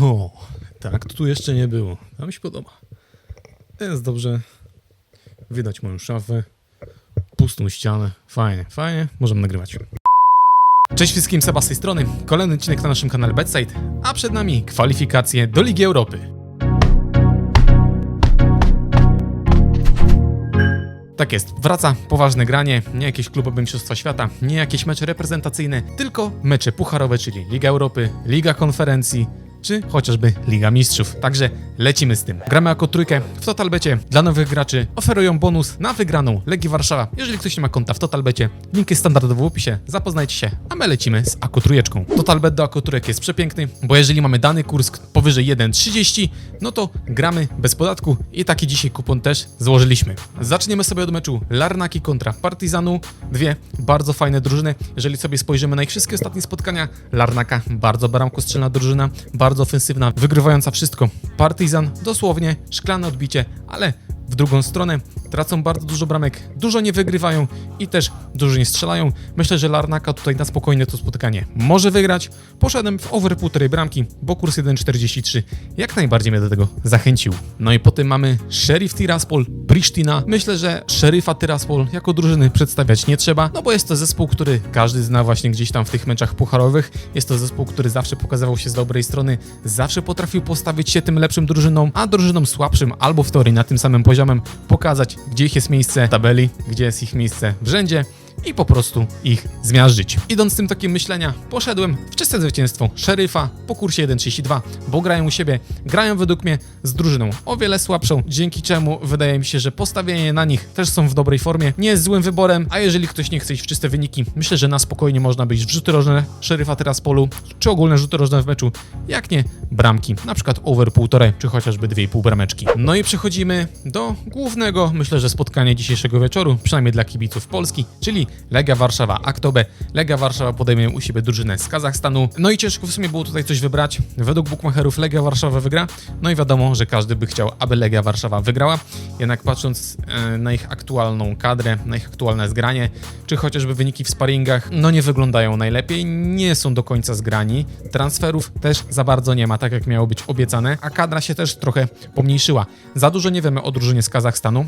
O, tak, tu jeszcze nie było. A mi się podoba. Jest dobrze. Widać moją szafę. Pustą ścianę. Fajnie, fajnie. Możemy nagrywać. Cześć wszystkim, Seba z tej strony. Kolejny odcinek na naszym kanale Bedside, a przed nami kwalifikacje do Ligi Europy. Tak jest, wraca poważne granie, nie jakieś klubowe mistrzostwa świata, nie jakieś mecze reprezentacyjne, tylko mecze pucharowe, czyli Liga Europy, Liga Konferencji, czy chociażby Liga Mistrzów. Także lecimy z tym. Gramy jako trójkę w Totalbecie. Dla nowych graczy oferują bonus na wygraną Legii Warszawa. Jeżeli ktoś nie ma konta w Totalbecie, link jest standardowo w opisie, zapoznajcie się, a my lecimy z Ako trójeczką. Totalbet do Ako trójek jest przepiękny, bo jeżeli mamy dany kurs powyżej 1,30, no to gramy bez podatku i taki dzisiaj kupon też złożyliśmy. Zaczniemy sobie od meczu Larnaki kontra Partizanu. Dwie bardzo fajne drużyny. Jeżeli sobie spojrzymy na ich wszystkie ostatnie spotkania, Larnaka bardzo bramkostrzelna drużyna, bardzo ofensywna, wygrywająca wszystko. Partizan dosłownie szklane odbicie, ale w drugą stronę tracą bardzo dużo bramek, dużo nie wygrywają i też dużo nie strzelają. Myślę, że Larnaka tutaj na spokojnie to spotkanie może wygrać. Poszedłem w over półtorej bramki, bo kurs 1,43 jak najbardziej mnie do tego zachęcił. No i potem mamy Sheriff Tiraspol, Pristina. Myślę, że Szeryfa Tiraspol jako drużyny przedstawiać nie trzeba, no bo jest to zespół, który każdy zna właśnie gdzieś tam w tych meczach pucharowych. Jest to zespół, który zawsze pokazywał się z dobrej strony, zawsze potrafił postawić się tym lepszym drużynom, a drużynom słabszym albo w teorii na tym samym poziomem pokazać, gdzie ich jest miejsce w tabeli, gdzie jest ich miejsce w rzędzie i po prostu ich zmiażdżyć. Idąc z tym tokiem myślenia, poszedłem w czyste zwycięstwo szeryfa po kursie 1.32, bo grają u siebie, grają według mnie z drużyną o wiele słabszą, dzięki czemu wydaje mi się, że postawienie na nich też są w dobrej formie, nie jest złym wyborem, a jeżeli ktoś nie chce iść w czyste wyniki, myślę, że na spokojnie można być w rzuty rożne szeryfa teraz polu, czy ogólne rzuty rożne w meczu, jak nie bramki, na przykład over 1,5 czy chociażby 2,5 brameczki. No i przechodzimy do głównego, myślę, że spotkania dzisiejszego wieczoru, przynajmniej dla kibiców Polski, czyli Legia Warszawa Aktobe. Legia Warszawa podejmie u siebie drużynę z Kazachstanu. No i ciężko w sumie było tutaj coś wybrać. Według bookmacherów Legia Warszawa wygra. No i wiadomo, że każdy by chciał, aby Legia Warszawa wygrała. Jednak patrząc e, na ich aktualną kadrę, na ich aktualne zgranie, czy chociażby wyniki w sparingach, no nie wyglądają najlepiej, nie są do końca zgrani. Transferów też za bardzo nie ma, tak jak miało być obiecane, a kadra się też trochę pomniejszyła. Za dużo nie wiemy o drużynie z Kazachstanu.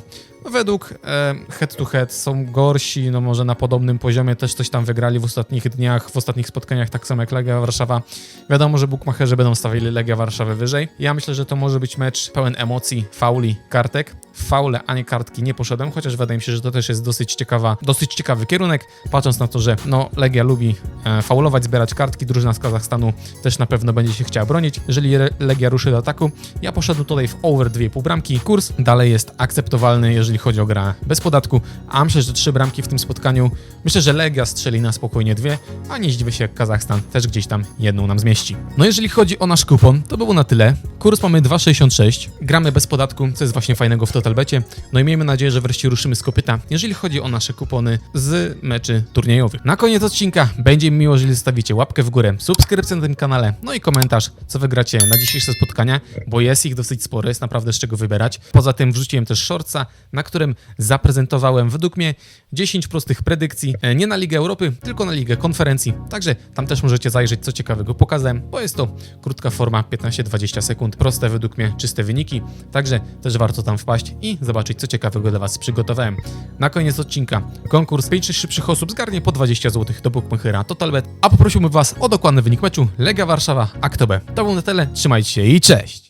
Według e, head to head są gorsi, no może na podobnym poziomie też coś tam wygrali w ostatnich dniach, w ostatnich spotkaniach, tak samo jak Legia Warszawa. Wiadomo, że bookmacherzy będą stawili Legia Warszawę wyżej. Ja myślę, że to może być mecz pełen emocji, fauli, kartek. W faule, a nie kartki nie poszedłem, chociaż wydaje mi się, że to też jest dosyć ciekawa, dosyć ciekawy kierunek, patrząc na to, że no, Legia lubi e, faulować, zbierać kartki, drużyna z Kazachstanu też na pewno będzie się chciała bronić. Jeżeli Legia ruszy do ataku, ja poszedłem tutaj w over 2,5 bramki. Kurs dalej jest akceptowalny, jeżeli chodzi o grę bez podatku, a myślę, że trzy bramki w tym spotkaniu. Myślę, że Legia strzeli na spokojnie dwie, a nie się, jak Kazachstan też gdzieś tam jedną nam zmieści. No jeżeli chodzi o nasz kupon, to było na tyle. Kurs mamy 2,66. Gramy bez podatku, co jest właśnie fajnego w Totalbecie. No i miejmy nadzieję, że wreszcie ruszymy z kopyta, jeżeli chodzi o nasze kupony z meczy turniejowych. Na koniec odcinka będzie mi miło, jeżeli zostawicie łapkę w górę, subskrypcję na tym kanale, no i komentarz, co wygracie na dzisiejsze spotkania, bo jest ich dosyć sporo, jest naprawdę z czego wybierać. Poza tym wrzuciłem też shortsa, na którym zaprezentowałem według mnie 10 prostych predykcji, e, nie na Ligę Europy, tylko na Ligę Konferencji. Także tam też możecie zajrzeć, co ciekawego pokazałem, bo jest to krótka forma, 15-20 sekund, proste według mnie, czyste wyniki. Także też warto tam wpaść i zobaczyć, co ciekawego dla Was przygotowałem. Na koniec odcinka konkurs 5 szybszych osób zgarnie po 20 zł do Bookmachera Totalbet, a poprosiłbym Was o dokładny wynik meczu Lega Warszawa Aktobe. To był na tyle, trzymajcie się i cześć!